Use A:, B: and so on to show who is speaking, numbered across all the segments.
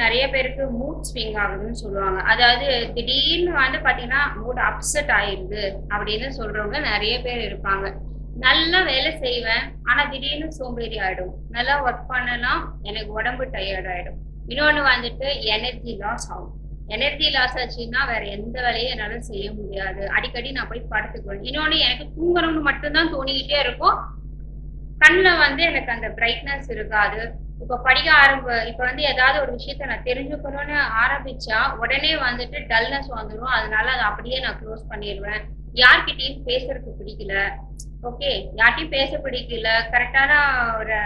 A: நிறைய பேருக்கு mood swing ஆகுதுன்னு சொல்லுவாங்க. அதாவது திடீர்னு வந்து பாத்தீங்கன்னா மூட் அப்செட் ஆயிடுது அப்படின்னு சொல்றவங்க நிறைய பேர் இருப்பாங்க. நல்லா வேலை செய்வேன் ஆனா திடீர்னு சோம்பேறி ஆயிடும். நல்லா ஒர்க் பண்ணலாம் எனக்கு உடம்பு டயர்ட் ஆயிடும். இன்னொன்னு வந்துட்டு எனர்ஜி லாஸ் ஆகும். எனர்ஜி லாஸ் ஆச்சுன்னா வேற எந்த வேலையும் என்னால செய்ய முடியாது. அடிக்கடி நான் போய் படுத்துக்குவேன். இன்னொன்னு எனக்கு தூங்கணும்னு மட்டும்தான் தோணிக்கிட்டே இருக்கும். கண்ணில் வந்து எனக்கு அந்த பிரைட்னஸ் இருக்காது. இப்போ படிக்க ஆரம்ப இப்போ வந்து ஏதாவது ஒரு விஷயத்த நான் தெரிஞ்சுக்கணும்னு ஆரம்பிச்சா உடனே வந்துட்டு டல்னஸ் வந்துடும் அதனால அதை அப்படியே நான் க்ளோஸ் பண்ணிடுவேன். யார்கிட்டயும் பேசுறதுக்கு பிடிக்கல. ஓகே யார்கிட்டயும் பேச பிடிக்கல. கரெக்டான ஒரு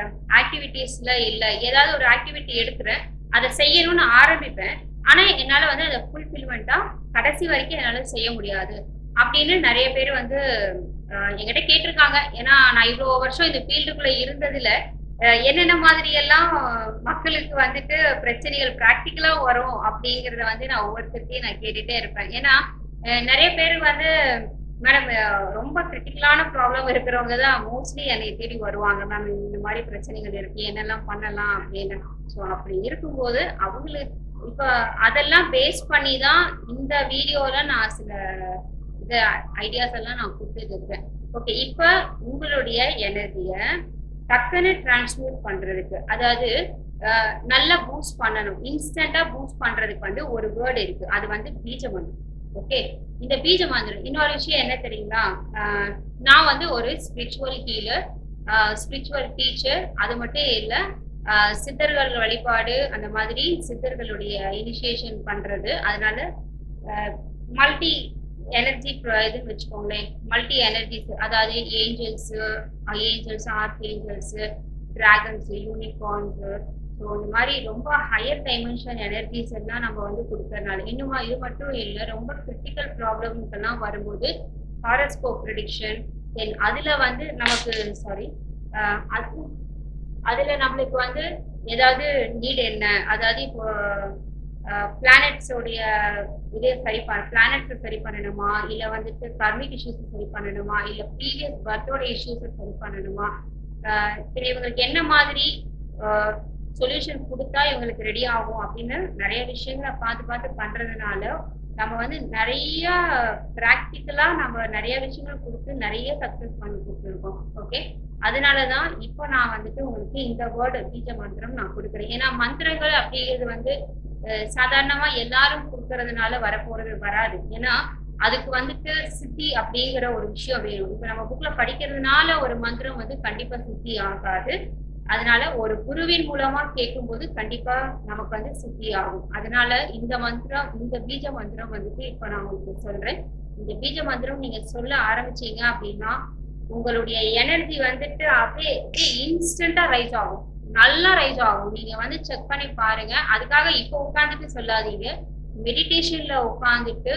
A: ஆக்டிவிட்டிஸ்ல இல்லை. ஏதாவது ஒரு ஆக்டிவிட்டி எடுக்கிறேன். அதை செய்யணும்னு ஆரம்பிப்பேன். ஆனா என்னால வந்து அதை ஃபுல்ஃபில்மெண்டா கடைசி வரைக்கும் என்னால செய்ய முடியாது. அப்படின்னு நிறைய பேர் வந்து என்கிட்ட கேட்டிருக்காங்க. ஏன்னா நான் இவ்வளோ வருஷம் இந்த ஃபீல்டுக்குள்ள இருந்ததுல என்னென்ன மாதிரி எல்லாம் மக்களுக்கு வந்துட்டு பிரச்சனைகள் பிராக்டிக்கலா வரும் அப்படிங்கறத வந்து நான் ஒவ்வொருத்தருக்கையும் நான் கேட்டுட்டே இருப்பேன். ஏன்னா நிறைய பேர் வந்து மேடம் ரொம்ப கிரிட்டிக்கலான ப்ராப்ளம் இருக்கிறவங்க தான் மோஸ்ட்லி என்னை தேடி வருவாங்க. மேம் இந்த மாதிரி பிரச்சனைகள் இருக்கு. என்னெல்லாம் பண்ணலாம்? அப்படின்னு. ஸோ அப்படி இருக்கும்போது அவங்களுக்கு இப்போ அதெல்லாம் பேஸ் பண்ணி தான் இந்த வீடியோல நான் சில இது ஐடியாஸ் எல்லாம் நான் கொடுத்துட்டு இருக்கேன். ஓகே இப்போ உங்களுடைய எனர்ஜியை டக்குன்னு டிரான்ஸ்மியூட் பண்றதுக்கு. அதாவது நல்லா பூஸ்ட் பண்ணணும். இன்ஸ்டண்டா பூஸ்ட் பண்றதுக்கு வந்து ஒரு வேர்டு இருக்கு. அது வந்து பீஜ மந்திரம் ஓகே இந்த பீஜ மந்திரம் இன்னொரு விஷயம் என்ன தெரியுங்களா நான் வந்து ஒரு ஸ்பிரிச்சுவல் ஹீலர் ஸ்பிரிச்சுவல் டீச்சர் அது மட்டும் இல்லை சித்தர்கள் வழிபாடு அந்த மாதிரி சித்தர்களுடைய இனிஷியேஷன் பண்றது. அதனால மல்டி எனர்ஜி இதுன்னு வச்சுக்கோங்களேன். மல்டி எனர்ஜிஸ் அதாவது angels angels arch angels dragons unicorns so இந்த மாதிரி ரொம்ப ஹையர் டைமென்ஷன் எனர்ஜிஸ் எல்லாம் நம்ம வந்து கொடுக்கறனால இன்னுமா இது மட்டும் இல்லை ரொம்ப கிரிட்டிக்கல் ப்ராப்ளம்க்கெல்லாம் வரும்போது ஹாரஸ்கோப் ப்ரிடிக்ஷன் தென் அதில் வந்து நமக்கு சாரி அது அதில் நம்மளுக்கு வந்து ஏதாவது நீட் என்ன? அதாவது இப்போ பிளானட்ஸோடைய இதே சரி பண்ண பிளானட்ஸை சரி பண்ணணுமா? இல்லை வந்துட்டு கர்மிக் இஷ்யூஸை சரி பண்ணணுமா? இல்லை ப்ரீவியஸ் பர்த்தோட இஷ்யூஸை சரி பண்ணணுமா? சரி இவங்களுக்கு என்ன மாதிரி சொல்யூஷன் கொடுத்தா இவங்களுக்கு ரெடி ஆகும் அப்படின்னு நிறைய விஷயங்களை பார்த்து பார்த்து பண்றதுனால நம்ம வந்து நிறைய ப்ராக்டிக்கலா நம்ம நிறைய விஷயங்கள் கொடுத்து நிறைய சக்ஸஸ் பண்ணி கொடுத்துருக்கோம். ஓகே அதனால தான் இப்போ நான் வந்துட்டு உங்களுக்கு இந்த வேர்டு பீஜ மந்திரம் நான் கொடுக்குறேன். ஏன்னா மந்திரங்கள் அப்படிங்கிறது வந்து சாதாரணமா எல்லாரும் கொடுக்கறதுனால வரப்போறது வராது. ஏன்னா அதுக்கு வந்துட்டு சித்தி அப்படிங்கிற ஒரு விஷயம் வேணும் இப்ப நம்ம புக்ல படிக்கிறதுனால ஒரு மந்திரம் வந்து கண்டிப்பா சித்தி ஆகாது. அதனால ஒரு குருவின் மூலமா கேட்கும்போது கண்டிப்பா நமக்கு வந்து சித்தி ஆகும். அதனால இந்த மந்திரம் இந்த பீஜ மந்திரம் வந்துட்டு இப்ப நான் உங்களுக்கு சொல்றேன். இந்த பீஜ மந்திரம் நீங்க சொல்ல ஆரம்பிச்சீங்க அப்படின்னா உங்களுடைய எனர்ஜி வந்துட்டு அப்படியே இன்ஸ்டண்டா ரைஸ் ஆகும். நல்லா ரைஸ் ஆகும். நீங்க வந்து செக் பண்ணி பாருங்க. அதுக்காக இப்போ உட்காந்துட்டு சொல்லாதீங்க. மெடிடேஷன்ல உட்காந்துட்டு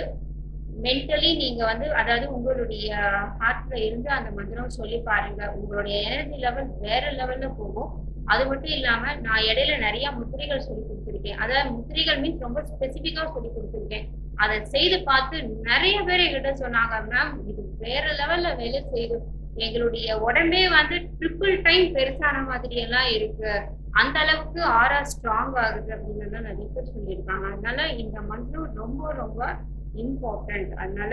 A: மென்டலி நீங்க வந்து அதாவது உங்களுடைய ஹார்ட்ல இருந்து அந்த மந்திரம் சொல்லி பாருங்க. உங்களுடைய எனர்ஜி லெவல் வேற லெவல்ல போகும். அது மட்டும் இல்லாம நான் இடையில நிறைய முத்திரைகள் சொல்லி கொடுத்துருக்கேன். அதாவது முத்திரைகள் மீன்ஸ் ரொம்ப ஸ்பெசிபிக்கா சொல்லி கொடுத்துருக்கேன். அதை செய்து பார்த்து நிறைய பேர் என்கிட்ட சொன்னாங்க மேம் இது வேற லெவல்ல வேலை செய்து எங்களுடைய உடம்பே வந்து ட்ரிபிள் டைம் பெருசான மாதிரி எல்லாம் இருக்கு. அந்த அளவுக்கு ஆரா ஸ்ட்ராங் ஆகுது அப்படின்னு எல்லாம் நிறைய பேர் சொல்லியிருக்காங்க. அதனால இந்த மந்திரம் ரொம்ப ரொம்ப இம்பார்ட்டன்ட் அதனால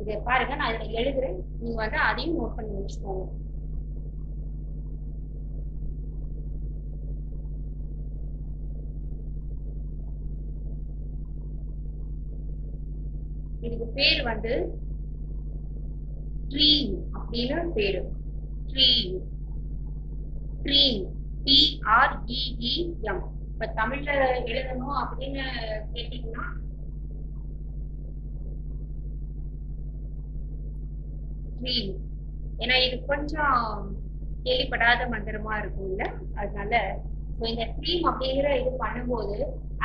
A: இதை பாருங்க நான் இதுல எழுதுறேன். நீங்க வந்து அதையும் நோட் பண்ணி வச்சுக்கோங்க. இதுக்கு பேர் வந்து ட்ரீம் அப்படின்னு பேரு. ட்ரீம் ட்ரீம் டிஆர்இஇஎம் இப்ப தமிழ்ல எழுதணும் அப்படின்னு கேட்டீங்கன்னா ட்ரீம் ஏன்னா இது கொஞ்சம் கேள்விப்படாத மந்திரமா இருக்கும்ல அதனால ஸோ இந்த ட்ரீம் அப்படிங்கிற இது பண்ணும்போது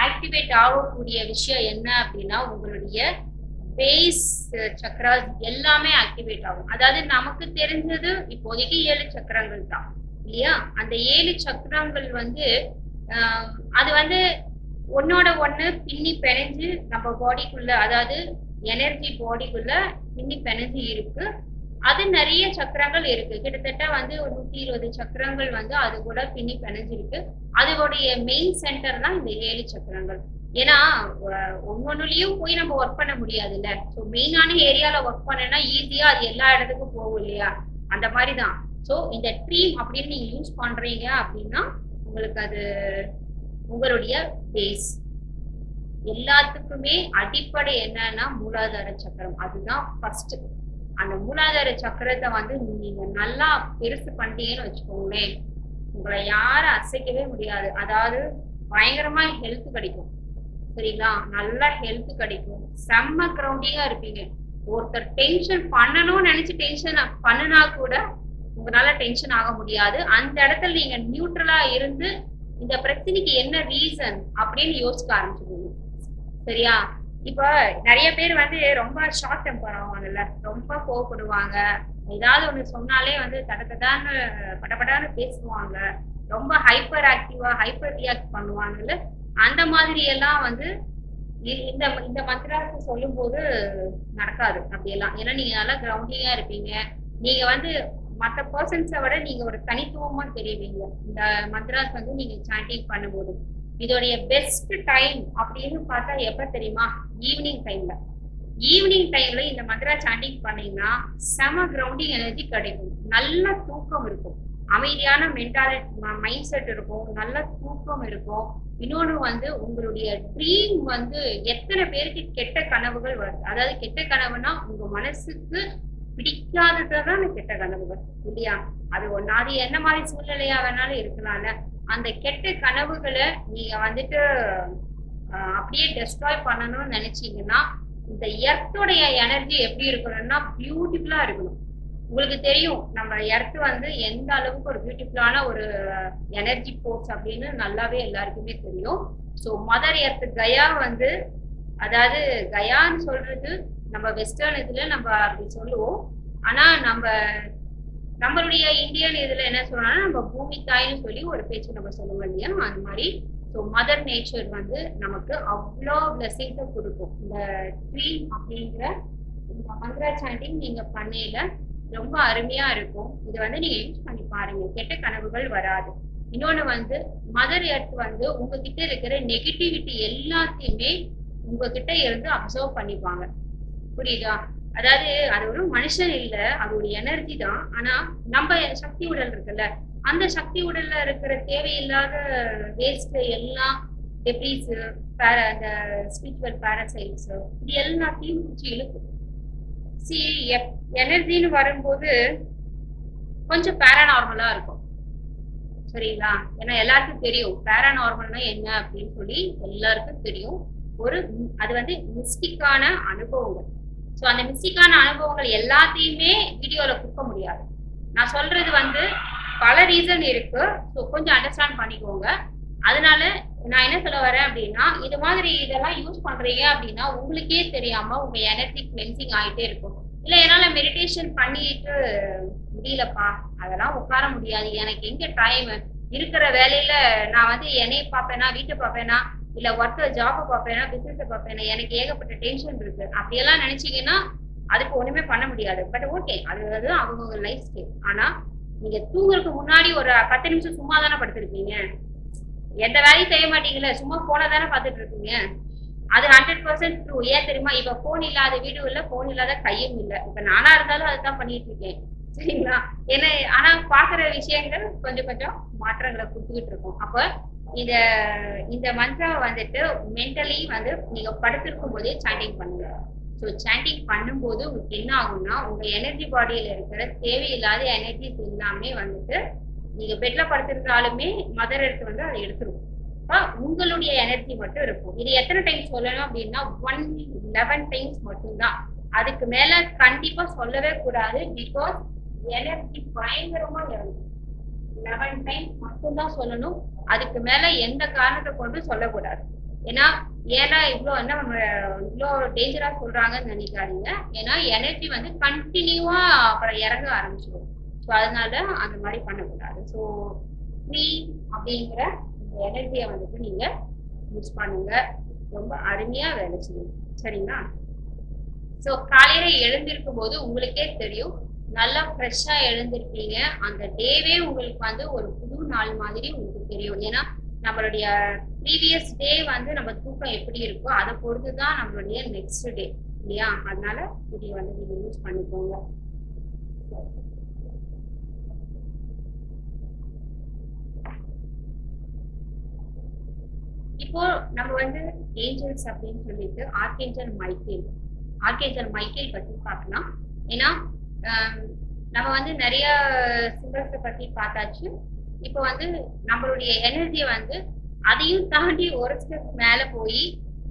A: ஆக்டிவேட் ஆகக்கூடிய விஷயம் என்ன அப்படின்னா உங்களுடைய பேஸ் சக்கராஸ் uh, எல்லாமே ஆக்டிவேட் ஆகும். அதாவது நமக்கு தெரிஞ்சது இப்போதைக்கு ஏழு சக்கரங்கள் தான் இல்லையா? அந்த ஏழு சக்கரங்கள் வந்து அது வந்து ஒன்னோட ஒண்ணு பின்னி பிணைஞ்சு நம்ம பாடிக்குள்ள அதாவது எனர்ஜி பாடிக்குள்ள பின்னி பிணைஞ்சு இருக்கு. அது நிறைய சக்கரங்கள் இருக்கு. கிட்டத்தட்ட வந்து ஒரு நூத்தி இருபது சக்கரங்கள் வந்து அது கூட பின்னி பிணைஞ்சிருக்கு. அதோடைய மெயின் சென்டர் தான் இந்த ஏழு சக்கரங்கள். ஏன்னா ஒவ்வொன்றுலயும் போய் நம்ம ஒர்க் பண்ண முடியாதுல்ல. ஸோ மெயினான ஏரியால ஒர்க் பண்ணனா ஈஸியா அது எல்லா இடத்துக்கும் போகும் இல்லையா? அந்த மாதிரி தான் ஸோ இந்த ட்ரீம் அப்படின்னு நீங்க யூஸ் பண்றீங்க அப்படின்னா உங்களுக்கு அது உங்களுடைய பேஸ் எல்லாத்துக்குமே அடிப்படை என்னன்னா மூலாதார சக்கரம். அதுதான் ஃபர்ஸ்ட் அந்த மூலாதார சக்கரத்தை வந்து நீங்க நல்லா பெருசு பண்ணிட்டீங்கன்னு வச்சுக்கோங்களேன். உங்களை யாரும் அசைக்கவே முடியாது. அதாவது பயங்கரமா ஹெல்த் கிடைக்கும். சரிங்களா? நல்லா ஹெல்த் கிடைக்கும். செம்ம கிரௌண்டிங்கா இருப்பீங்க. ஒருத்தர் டென்ஷன் பண்ணணும்னு நினைச்சு டென்ஷன் பண்ணுனா கூட உங்களால டென்ஷன் ஆக முடியாது. அந்த இடத்துல நீங்க நியூட்ரலா இருந்து இந்த பிரச்சனைக்கு என்ன ரீசன் அப்படின்னு யோசிக்க ஆரம்பிச்சிருவீங்க சரியா? இப்ப நிறைய பேர் வந்து ரொம்ப ஷார்ட் டெம்பர் ஆவாங்கல்ல. ரொம்ப கோவப்படுவாங்க. ஏதாவது ஒண்ணு சொன்னாலே வந்து தடத்தடான்னு படபடான்னு பேசுவாங்க. ரொம்ப ஹைப்பர் ஆக்டிவா ஹைப்பர் ரியாக்ட் பண்ணுவாங்கல்ல. அந்த மாதிரி எல்லாம் வந்து இந்த இந்த மந்த்ராஸ் சொல்லும் போது நடக்காது அப்படியெல்லாம். ஏன்னா நீங்க நல்லா கிரவுண்டிங்கா இருப்பீங்க. நீங்க வந்து மற்ற பர்சன்ஸை விட நீங்க ஒரு தனித்துவமா தெரியுவீங்க இந்த மந்திராஸ் வந்து நீங்க சாண்டிங் பண்ணும்போது. இதோடைய பெஸ்ட் டைம் அப்படின்னு பார்த்தா எப்ப தெரியுமா? ஈவினிங் டைம்ல ஈவினிங் டைம்ல இந்த மந்திரா சாண்டிங் பண்ணீங்கன்னா செம கிரவுண்டிங் எனர்ஜி கிடைக்கும். நல்ல தூக்கம் இருக்கும். அமைதியான மென்டாலிட்டி மைண்ட் செட் இருக்கும் நல்ல தூக்கம் இருக்கும். இன்னொன்று வந்து உங்களுடைய ட்ரீம் வந்து எத்தனை பேருக்கு கெட்ட கனவுகள் வருது? அதாவது கெட்ட கனவுனா உங்க மனசுக்கு பிடிக்காததான் கெட்ட கனவுகள் இல்லையா? அது ஒன்று அது என்ன மாதிரி சூழ்நிலையா வேணாலும் இருக்கலாம்ல அந்த கெட்ட கனவுகளை நீங்க வந்துட்டு அப்படியே டெஸ்ட்ராய் பண்ணணும்னு நினைச்சீங்கன்னா இந்த எர்த்தோடைய எனர்ஜி எப்படி இருக்கணும்னா பியூட்டிஃபுல்லா இருக்கணும். உங்களுக்கு தெரியும் நம்ம எர்த் வந்து எந்த அளவுக்கு ஒரு பியூட்டிஃபுல்லான ஒரு எனர்ஜி போர்ஸ் அப்படின்னு நல்லாவே எல்லாருக்குமே தெரியும். ஸோ மதர் எர்த் கயா வந்து அதாவது கயான்னு சொல்றது நம்ம வெஸ்டர்ன் இதுல நம்ம அப்படி சொல்லுவோம். ஆனா நம்ம நம்மளுடைய இந்தியன் இதுல என்ன சொல்லணும்னா நம்ம பூமி தாய்னு சொல்லி ஒரு பேச்சு நம்ம சொல்லுவோம் இல்லையா? அந்த மாதிரி. ஸோ மதர் நேச்சர் வந்து நமக்கு அவ்வளோ பிளஸிங்ஸை கொடுக்கும். இந்த ட்ரீம் அப்படிங்கிற இந்த மந்திரா சாண்டிங் நீங்க பண்ணையில ரொம்ப அருமையா இருக்கும். இது வந்து நீங்க யூஸ் பண்ணி பாருங்க. கெட்ட கனவுகள் வராது. இன்னொன்னு வந்து மதர் எர்த் வந்து உங்ககிட்ட இருக்கிற நெகட்டிவிட்டி எல்லாத்தையுமே உங்ககிட்ட இருந்து அப்சர்வ் பண்ணிப்பாங்க. புரியுதா? அதாவது அது ஒரு மனுஷன் இல்ல அது ஒரு எனர்ஜி தான். ஆனா நம்ம சக்தி உடல் இருக்குல்ல அந்த சக்தி உடல்ல இருக்கிற தேவையில்லாத வேஸ்ட் எல்லாம் டெப்ரீஸ் அந்த ஸ்பிரிச்சுவல் பேரசைட்ஸ் இது எல்லாத்தையும் பிடிச்சி இழுக்கும். சி எனர்ஜின்னு வரும்போது கொஞ்சம் பேரானார்மலா இருக்கும். சரிங்களா? ஏன்னா எல்லாருக்கும் தெரியும். பேரானார்மல்னா என்ன அப்படின்னு சொல்லி எல்லாருக்கும் தெரியும். ஒரு அது வந்து மிஸ்டிக்கான அனுபவங்கள். ஸோ அந்த மிஸ்டிக்கான அனுபவங்கள் எல்லாத்தையுமே வீடியோல கொடுக்க முடியாது. நான் சொல்றது வந்து பல ரீசன் இருக்கு. ஸோ கொஞ்சம் அண்டர்ஸ்டாண்ட் பண்ணிக்கோங்க. அதனால நான் என்ன சொல்ல வரேன் அப்படின்னா இது மாதிரி இதெல்லாம் யூஸ் பண்றீங்க அப்படின்னா உங்களுக்கே தெரியாம உங்க எனர்ஜி கிளென்சிங் ஆயிட்டே இருக்கும். இல்ல என்னால மெடிடேஷன் பண்ணிட்டு முடியலப்பா. அதெல்லாம் உட்கார முடியாது. எனக்கு எங்க டைம் இருக்கிற வேலையில நான் வந்து என்னைய பார்ப்பேனா வீட்டை பார்ப்பேனா இல்ல ஒர்க்க ஜாபை பார்ப்பேனா பிசினஸ் பார்ப்பேனா எனக்கு ஏகப்பட்ட டென்ஷன் இருக்கு. அப்படியெல்லாம் நினைச்சீங்கன்னா அதுக்கு ஒண்ணுமே பண்ண முடியாது. பட் ஓகே அது அது அவங்க லைஃப் ஸ்டைல் ஆனா நீங்க தூங்குறதுக்கு முன்னாடி ஒரு பத்து நிமிஷம் சும்மா தானே படுத்திருக்கீங்க எந்த வேலையும் செய்ய மாட்டீங்களே சும்மா போனை தானே பார்த்துட்டு இருக்கீங்க? அது ஹண்ட்ரட் பர்சன்ட் ட்ரூ ஏன் தெரியுமா? இப்ப போன் இல்லாத வீடும் இல்லை போன் இல்லாத கையும் இல்லை. இப்ப நானா இருந்தாலும் அதுதான் பண்ணிட்டு இருக்கேன். சரிங்களா? ஏன்னா ஆனா பாக்குற விஷயங்கள் கொஞ்சம் கொஞ்சம் மாற்றங்களை கொடுத்துக்கிட்டு இருக்கோம். அப்ப இத இந்த மந்த்ராவை வந்துட்டு மென்டலி வந்து நீங்க படுத்திருக்கும் போதே சாண்டிங் பண்ணுங்க. ஸோ சாண்டிங் பண்ணும்போது உங்களுக்கு என்ன ஆகும்னா உங்க எனர்ஜி பாடியில இருக்கிற தேவையில்லாத எனர்ஜிஸ் எல்லாமே வந்துட்டு நீங்க பெட்ல படுத்திருந்தாலுமே மதர் எடுத்து வந்து அதை எடுத்துருவோம். உங்களுடைய எனர்ஜி மட்டும் இருக்கும். இது எத்தனை டைம் சொல்லணும் அப்படின்னா ஒன் லெவன் டைம்ஸ் மட்டும்தான். அதுக்கு மேல கண்டிப்பா சொல்லவே கூடாது பிகாஸ் எனர்ஜி பயங்கரமா இறங்கும் லெவன் டைம்ஸ் மட்டும்தான் சொல்லணும். அதுக்கு மேல எந்த காரணத்தை கொண்டு சொல்லக்கூடாது. ஏன்னா ஏன்னா இவ்வளோ என்ன இவ்வளோ டேஞ்சரா சொல்றாங்கன்னு நினைக்காதீங்க. ஏன்னா எனர்ஜி வந்து கண்டினியூவா அப்புறம் இறங்க ஆரம்பிச்சிடும் ஸோ அதனால அந்த மாதிரி பண்ணக்கூடாது. ஸோ ஃப்ரீ அப்படிங்கிற இந்த எனர்ஜியை வந்துட்டு நீங்க யூஸ் பண்ணுங்க. ரொம்ப அருமையா வேலை செய்யும். சரிங்களா? ஸோ காலையில எழுந்திருக்கும் போது உங்களுக்கே தெரியும். நல்லா ஃப்ரெஷ்ஷா எழுந்திருப்பீங்க. அந்த டேவே உங்களுக்கு வந்து ஒரு புது நாள் மாதிரி உங்களுக்கு தெரியும். ஏன்னா நம்மளுடைய ப்ரீவியஸ் டே வந்து நம்ம தூக்கம் எப்படி இருக்கோ அதை பொறுத்து தான் நம்மளுடைய நெக்ஸ்ட் டே இல்லையா? அதனால இதை வந்து நீங்க யூஸ் பண்ணிக்கோங்க. இப்போ நம்ம வந்து ஏஞ்சல்ஸ் அப்படின்னு சொல்லிட்டு ஆர்கேஞ்சல் மைக்கேல் ஆர்கேஞ்சல் மைக்கேல் பத்தி பார்க்கலாம். ஏன்னா நம்ம வந்து நிறைய சிம்பிள்ஸை பத்தி பார்த்தாச்சு. இப்போ வந்து நம்மளுடைய எனர்ஜி வந்து அதையும் தாண்டி ஒரு ஸ்டெப் மேல போய்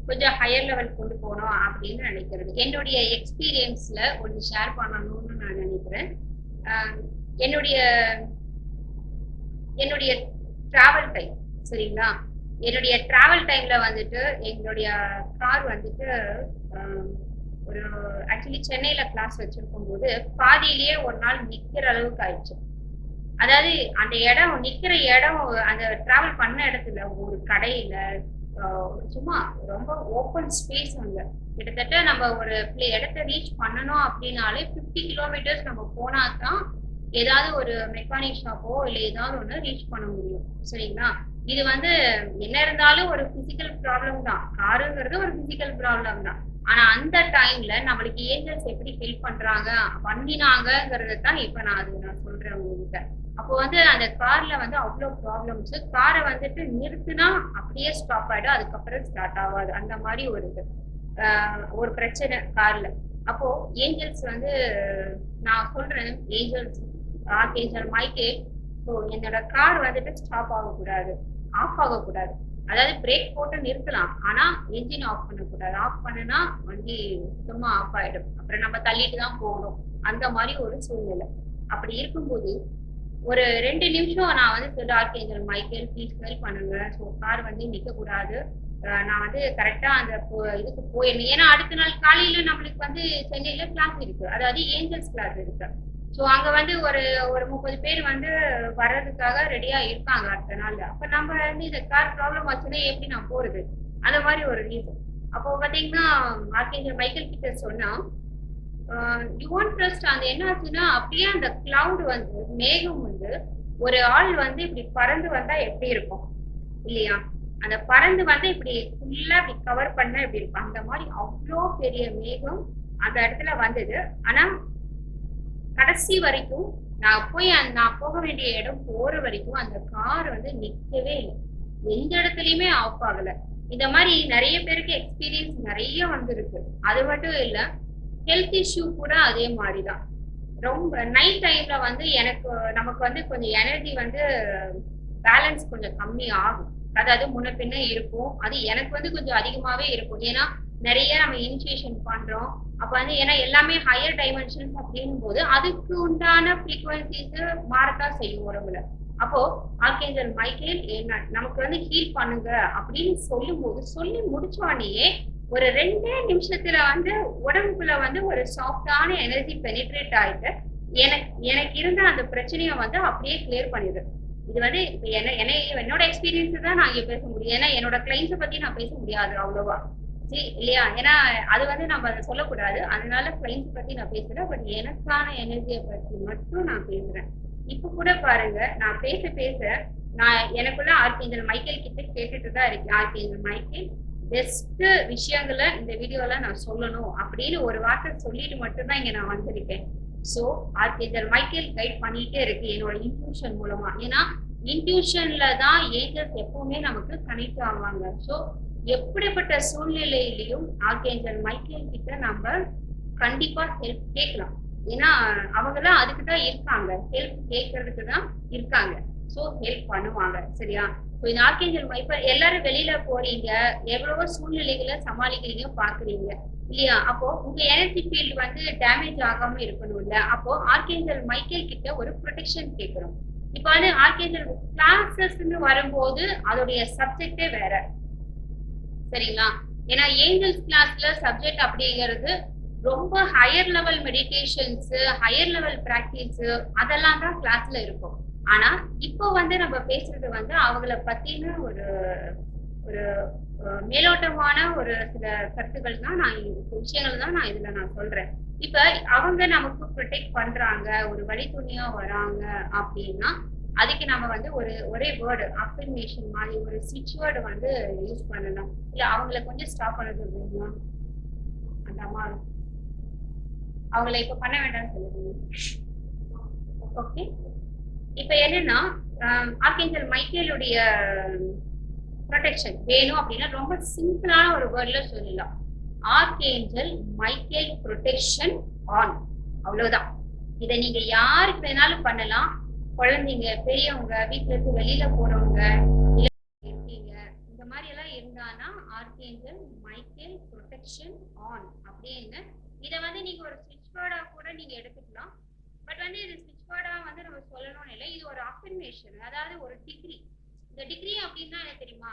A: கொஞ்சம் ஹையர் லெவல் கொண்டு போகணும் அப்படின்னு நினைக்கிறது. என்னுடைய எக்ஸ்பீரியன்ஸ்ல ஒன்று ஷேர் பண்ணணும்னு நான் நினைக்கிறேன். என்னுடைய என்னுடைய டிராவல் டைம் சரிங்களா? என்னுடைய டிராவல் டைம்ல வந்துட்டு எங்களுடைய கார் வந்துட்டு ஒரு ஆக்சுவலி சென்னையில கிளாஸ் வச்சிருக்கும் போது பாதியிலேயே ஒரு நாள் நிக்கிற அளவுக்கு ஆயிடுச்சு. அதாவது அந்த இடம் நிக்கிற இடம் அந்த டிராவல் பண்ண இடத்துல ஒரு கடையில சும்மா ரொம்ப ஓப்பன் ஸ்பேஸ் அங்க. கிட்டத்தட்ட நம்ம ஒரு பிளே இடத்த ரீச் பண்ணணும் அப்படின்னாலே 50 கிலோமீட்டர்ஸ் நம்ம போனா தான் ஏதாவது ஒரு மெக்கானிக் ஷாப்போ இல்லை ஏதாவது ஒன்று ரீச் பண்ண முடியும். சரிங்களா? இது வந்து என்ன இருந்தாலும் ஒரு பிசிக்கல் ப்ராப்ளம் தான். காருங்கிறது ஒரு பிசிக்கல் ப்ராப்ளம் தான். ஆனா அந்த டைம்ல நம்மளுக்கு ஏஞ்சல்ஸ் எப்படி ஹெல்ப் பண்றாங்க பண்ணினாங்கங்கிறத தான் இப்ப நான் அது நான் சொல்றேன் உங்ககிட்ட. அப்போ வந்து அந்த கார்ல வந்து அவ்வளோ ப்ராப்ளம்ஸ் காரை வந்துட்டு நிறுத்துனா அப்படியே ஸ்டாப் ஆயிடும். அதுக்கப்புறம் ஸ்டார்ட் ஆகாது. அந்த மாதிரி ஒரு இது. ஒரு பிரச்சனை கார்ல அப்போ ஏஞ்சல்ஸ் வந்து நான் சொல்றேன் ஏஞ்சல்ஸ் ஆர்க் ஏஞ்சல் மைக்கே ஸோ என்னோட கார் வந்துட்டு ஸ்டாப் ஆகக்கூடாது. ஆஃப் ஆகக்கூடாது. அதாவது பிரேக் போட்டு நிறுத்தலாம். ஆனா என்ஜின் ஆஃப் பண்ணக்கூடாது. ஆஃப் பண்ணுனா வண்டி சுத்தமா ஆஃப் ஆயிடும். அப்புறம் நம்ம தள்ளிட்டு தான் போகணும். அந்த மாதிரி ஒரு சூழ்நிலை. அப்படி இருக்கும்போது ஒரு ரெண்டு நிமிஷம் நான் வந்து சொல்ல ஆர்கேஞ்சல் மைக்கேல் ப்ளீஸ் ஹெல்ப் பண்ணுங்க. ஸோ கார் வந்து நிற்கக்கூடாது கூடாது நான் வந்து கரெக்டா அந்த இதுக்கு போயிடணும். ஏன்னா அடுத்த நாள் காலையில நம்மளுக்கு வந்து சென்னையில கிளாஸ் இருக்கு. அதாவது ஏஞ்சல்ஸ் கிளாஸ் இருக்கு. ஸோ அங்க வந்து ஒரு ஒரு முப்பது பேர் வந்து வர்றதுக்காக ரெடியாக இருக்காங்க அடுத்த நாள்ல. அப்ப நம்ம வந்து இந்த கார் ப்ராப்ளம் ஆச்சுன்னா எப்படி நான் போறது? அந்த மாதிரி ஒரு ரீசன் அப்போ பாத்தீங்கன்னா ஆர்கேஞ்சர் மைக்கேல் கிட்ட சொன்னா யூ ட்ரஸ்ட் அந்த என்ன ஆச்சுன்னா அப்படியே அந்த கிளவுட் வந்து மேகம் வந்து ஒரு ஆள் வந்து இப்படி பறந்து வந்தா எப்படி இருக்கும்? இல்லையா? அந்த பறந்து வந்து இப்படி ஃபுல்லா இப்படி கவர் பண்ணால் இப்படி இருக்கும்? அந்த மாதிரி அவ்வளோ பெரிய மேகம் அந்த இடத்துல வந்தது. ஆனால் கடைசி வரைக்கும் நான் போய் நான் போக வேண்டிய இடம் போற வரைக்கும் அந்த கார் வந்து நிக்கவே இல்லை. எந்த இடத்துலயுமே ஆஃப் ஆகல. இந்த மாதிரி நிறைய பேருக்கு எக்ஸ்பீரியன்ஸ் நிறைய வந்திருக்கு. அது மட்டும் இல்ல ஹெல்த் இஷ்யூ கூட அதே மாதிரிதான். ரொம்ப நைட் டைம்ல வந்து எனக்கு நமக்கு வந்து கொஞ்சம் எனர்ஜி வந்து பேலன்ஸ் கொஞ்சம் கம்மி ஆகும். அதாவது முன்ன பின்ன இருக்கும். அது எனக்கு வந்து கொஞ்சம் அதிகமாவே இருக்கும். ஏன்னா நிறைய நம்ம இனிஷியேஷன் பண்றோம். அப்ப வந்து ஏன்னா எல்லாமே ஹையர் டைமென்ஷன்ஸ் அப்படின்னும் போது அதுக்கு உண்டான ஃப்ரீக்வன்சிஸ் மாறத்தான் செய்யும் உடம்புல. அப்போ ஆர்கேஞ்சல் மைக்கேல் என்ன நமக்கு வந்து ஹீல் பண்ணுங்க அப்படின்னு சொல்லும்போது சொல்லி முடிச்சோடனேயே ஒரு ரெண்டே நிமிஷத்துல வந்து உடம்புக்குள்ள வந்து ஒரு சாஃப்டான எனர்ஜி பெனிட்ரேட் ஆயிட்டு எனக்கு எனக்கு இருந்த அந்த பிரச்சனையை வந்து அப்படியே கிளியர் பண்ணிடு இது வந்து இப்போ என்ன என்ன என்னோட எக்ஸ்பீரியன்ஸ் தான் நான் இங்க பேச முடியும். ஏன்னா என்னோட கிளைண்ட்ஸை பத்தி நான் பேச முடியாது அவ்வளவா. ஜி இல்லையா? ஏன்னா அது வந்து நம்ம அதை சொல்லக்கூடாது. அதனால ஃப்ரெண்ட்ஸ் பத்தி நான் பேசுறேன். பட் எனக்கான எனர்ஜியை பத்தி மட்டும் நான் பேசுறேன். இப்ப கூட பாருங்க நான் பேச பேச நான் எனக்குள்ள ஆர்கேஞ்சல் மைக்கேல் கிட்ட கேட்டுட்டு தான் இருக்கேன். ஆர்கேஞ்சல் மைக்கேல் பெஸ்ட் விஷயங்களை இந்த வீடியோல நான் சொல்லணும் அப்படின்னு ஒரு வார்த்தை சொல்லிட்டு மட்டும்தான் இங்க நான் வந்திருக்கேன். ஸோ ஆர்கேஞ்சல் மைக்கேல் கைட் பண்ணிட்டே இருக்கு என்னோட இன்ட்யூஷன் மூலமா. ஏன்னா இன்ட்யூஷன்ல தான் ஏஞ்சல்ஸ் எப்பவுமே நமக்கு கனெக்ட் ஆவாங்க. ஸோ எப்படிப்பட்ட சூழ்நிலையிலையும் ஆர்கேஞ்சல் மைக்கேல் கிட்ட நம்ம கண்டிப்பா ஹெல்ப் கேட்கலாம். ஏன்னா அவங்கெல்லாம் அதுக்கு தான் இருக்காங்க. ஹெல்ப் கேட்கறதுக்கு தான் இருக்காங்க. ஸோ ஹெல்ப் பண்ணுவாங்க. சரியா? ஸோ இந்த ஆர்கேஞ்சல் மைப்பர் எல்லாரும் வெளியில போறீங்க. எவ்வளவோ சூழ்நிலைகளை சமாளிக்கிறீங்க பாக்குறீங்க இல்லையா? அப்போ உங்க எனர்ஜி ஃபீல்டு வந்து டேமேஜ் ஆகாம இருக்கணும்ல அப்போ ஆர்கேஞ்சல் மைக்கேல் கிட்ட ஒரு ப்ரொடெக்ஷன் கேட்கணும் இப்போ வந்து ஆர்கேஞ்சல் கிளாஸஸ்ன்னு வரும்போது அதோடைய சப்ஜெக்டே வேற. சரிங்களா? ஏன்னா ஏஞ்சல்ஸ் கிளாஸ்ல சப்ஜெக்ட் அப்படிங்கிறது ரொம்ப higher level meditations higher level practice அதெல்லாம் தான் கிளாஸ்ல இருக்கும். ஆனா இப்போ வந்து நம்ம பேசுறது வந்து அவங்கள பத்தின ஒரு ஒரு மேலோட்டமான ஒரு சில கருத்துக்கள் தான் நான் விஷயங்கள் தான் நான் இதுல நான் சொல்றேன். இப்ப அவங்க நமக்கு ப்ரொடெக்ட் பண்றாங்க ஒரு வழித்துணையா வராங்க அப்படின்னா அதுக்கு நம்ம வந்து ஒரு ஒரே வேர்டு அஃபர்மேஷன் மாதிரி ஒரு ஸ்விட்ச் வேர்டு வந்து யூஸ் பண்ணலாம் இல்ல அவங்கள கொஞ்சம் ஸ்டாப் பண்ணது வேணுமா? அந்த அம்மா அவங்கள இப்ப பண்ண வேண்டாம்னு சொல்லுங்க. ஓகே இப்ப என்னன்னா ஆர்கேஞ்சல் மைக்கேலுடைய ப்ரொடெக்ஷன் வேணும் அப்படின்னா ரொம்ப சிம்பிளான ஒரு வேர்ட்ல சொல்லலாம். ஆர்கேஞ்சல் மைக்கேல் ப்ரொடெக்ஷன் ஆன் அவ்வளவுதான். இதை நீங்க யாருக்கு வேணாலும் பண்ணலாம். குழந்தைங்க பெரியவங்க வீட்டுல இருந்து வெளியில போறவங்க இருக்கீங்க இந்த மாதிரி எல்லாம் இருந்தானா ஆர்கேஞ்சல் மைக்கேல் ப்ரொடெக்ஷன் ஆன் அப்படின்னு. இதை வந்து நீங்க ஒரு ஸ்விட்ச் வேர்டா கூட நீங்க எடுத்துக்கலாம். பட் வந்து இது ஸ்விட்ச் வேர்டா வந்து நம்ம சொல்லணும்னு இல்லை. இது ஒரு அஃபர்மேஷன் அதாவது ஒரு டிகிரி இந்த டிகிரி அப்படின்னா எனக்கு தெரியுமா?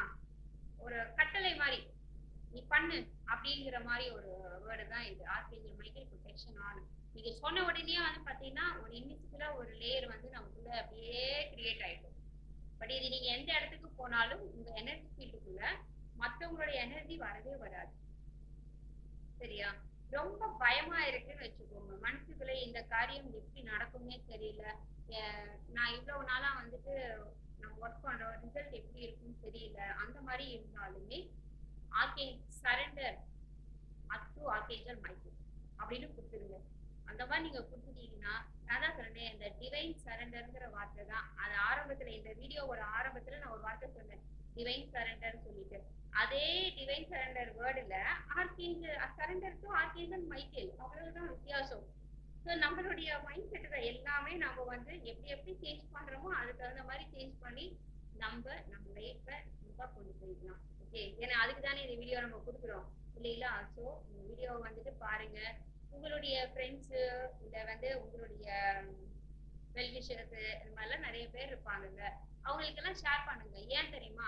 A: ஒரு கட்டளை மாதிரி. நீ பண்ணு அப்படிங்கிற மாதிரி ஒரு வேர்டு தான் இது. ஆர்கேஞ்சல் மைக்கேல் ப்ரொடெக்ஷன் ஆன் நீங்க சொன்ன உடனே வந்து பாத்தீங்கன்னா ஒரு இன்விசிபிளா ஒரு லேயர் வந்து நமக்குள்ள அப்படியே கிரியேட் ஆயிடும். பட் இது நீங்க எந்த இடத்துக்கு போனாலும் உங்க எனர்ஜி ஃபீல்டுக்குள்ள மத்தவங்களுடைய எனர்ஜி வரவே வராது. சரியா? ரொம்ப பயமா இருக்குன்னு வச்சுக்கோங்க. மனசுக்குள்ள இந்த காரியம் எப்படி நடக்கும்னே தெரியல. நான் இவ்வளவு நாளா வந்துட்டு நம்ம ஒர்க் பண்றோம் ரிசல்ட் எப்படி இருக்கும்னு தெரியல. அந்த மாதிரி இருந்தாலுமே ஆர்கே சரண்டர் அத்து ஆக்கேஜல் மைக்கு அப்படின்னு கொடுத்துருங்க. அந்த மாதிரி நீங்க கொடுத்துட்டீங்கன்னா நான் தான் சொன்னேன் இந்த டிவைன் சரண்டர்ங்கிற வார்த்தை தான். அது ஆரம்பத்துல இந்த வீடியோவோட ஆரம்பத்துல நான் ஒரு வார்த்தை சொன்னேன். டிவைன் சரண்டர் சொல்லிட்டு. அதே divine surrender வேர்டுல archangel surrender to archangel Michael அவ்வளவுதான் வித்தியாசம். ஸோ நம்மளுடைய மைண்ட் செட்டில் எல்லாமே நம்ம வந்து எப்படி எப்படி சேஞ்ச் பண்றோமோ அதுக்கு தகுந்த மாதிரி சேஞ்ச் பண்ணி நம்ம நம்ம லைஃப்பை ரொம்ப கொண்டு போயிடலாம். ஓகே ஏன்னா அதுக்கு தானே இந்த வீடியோ நம்ம கொடுக்குறோம். இல்லைங்களா? ஸோ இந்த வீடியோவை வந்துட்டு பாருங்க. உங்களுடைய ஃப்ரெண்ட்ஸு இல்லை வந்து உங்களுடைய வெல்விஷர்ஸு இந்த மாதிரிலாம் நிறைய பேர் இருப்பாங்கங்க. அவங்களுக்கெல்லாம் ஷேர் பண்ணுங்க. ஏன் தெரியுமா?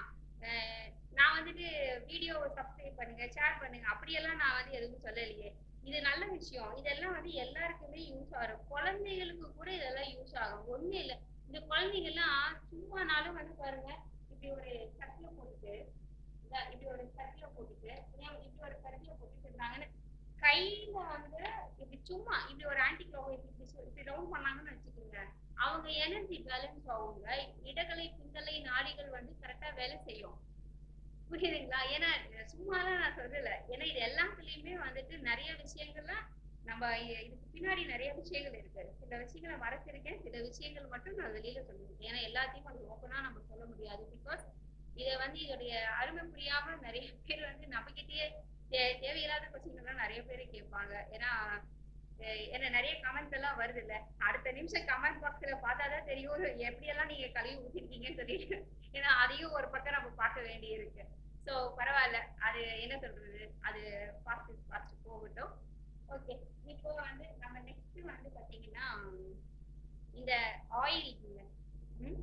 A: நான் வந்துட்டு வீடியோவை சப்ஸ்கிரைப் பண்ணுங்க ஷேர் பண்ணுங்க. அப்படியெல்லாம் நான் வந்து எதுவும் சொல்லலையே. இது நல்ல விஷயம். இதெல்லாம் வந்து எல்லாருக்குமே யூஸ் ஆகும். குழந்தைகளுக்கு கூட இதெல்லாம் யூஸ் ஆகும். ஒண்ணும் இல்லை. இந்த குழந்தைங்கெல்லாம் சும்மானாலும் வந்து பாருங்க இப்படி ஒரு சட்டில போட்டுட்டு இப்படி ஒரு சட்டில போட்டுட்டு இப்படி ஒரு சட்டில போட்டுட்டு இருந்தாங்கன்னு கையில வந்து இப்படி சும்மா இப்படி ஒரு ஆன்டி கிளாக் இப்படி இப்படி ரவுண்ட் பண்ணாங்கன்னு வச்சுக்கோங்க. அவங்க எனர்ஜி பேலன்ஸ் ஆகுங்க இடகலை பிந்தலை நாடிகள் வந்து கரெக்டா வேலை செய்யும். புரியுதுங்களா? ஏன்னா சும்மாலாம் நான் சொல்லல. ஏன்னா இது எல்லாத்துலயுமே வந்துட்டு நிறைய விஷயங்கள்ல நம்ம இதுக்கு பின்னாடி நிறைய விஷயங்கள் இருக்கு. சில விஷயங்களை மறைச்சிருக்கேன். சில விஷயங்கள் மட்டும் நான் வெளியில சொல்லியிருக்கேன் ஏன்னா எல்லாத்தையும் அது ஓப்பனா நம்ம சொல்ல முடியாது. பிகாஸ் இதை வந்து இதோடைய அருமை புரியாம நிறைய பேர் வந்து நம்மகிட்டயே தேவையில்லாத கொஸ்டின் எல்லாம் நிறைய பேர் கேட்பாங்க. ஏன்னா என்ன ஏன்னா நிறைய கமெண்ட்ஸ் எல்லாம் வருது இல்ல அடுத்த நிமிஷம் கமெண்ட் பாக்ஸ்ல பார்த்தாதான் தெரியும். எப்படி எல்லாம் நீங்க கழுவி ஊத்திருக்கீங்கன்னு சொல்லிட்டு ஏன்னா அதையும் ஒரு பக்கம் நம்ம பார்க்க வேண்டி இருக்கு ஸோ பரவாயில்ல. அது என்ன சொல்றது? அது பார்த்து பார்த்து போகட்டும். ஓகே இப்போ வந்து நம்ம நெக்ஸ்ட் வந்து பாத்தீங்கன்னா இந்த ஆயில் இருக்குல்ல. ம்?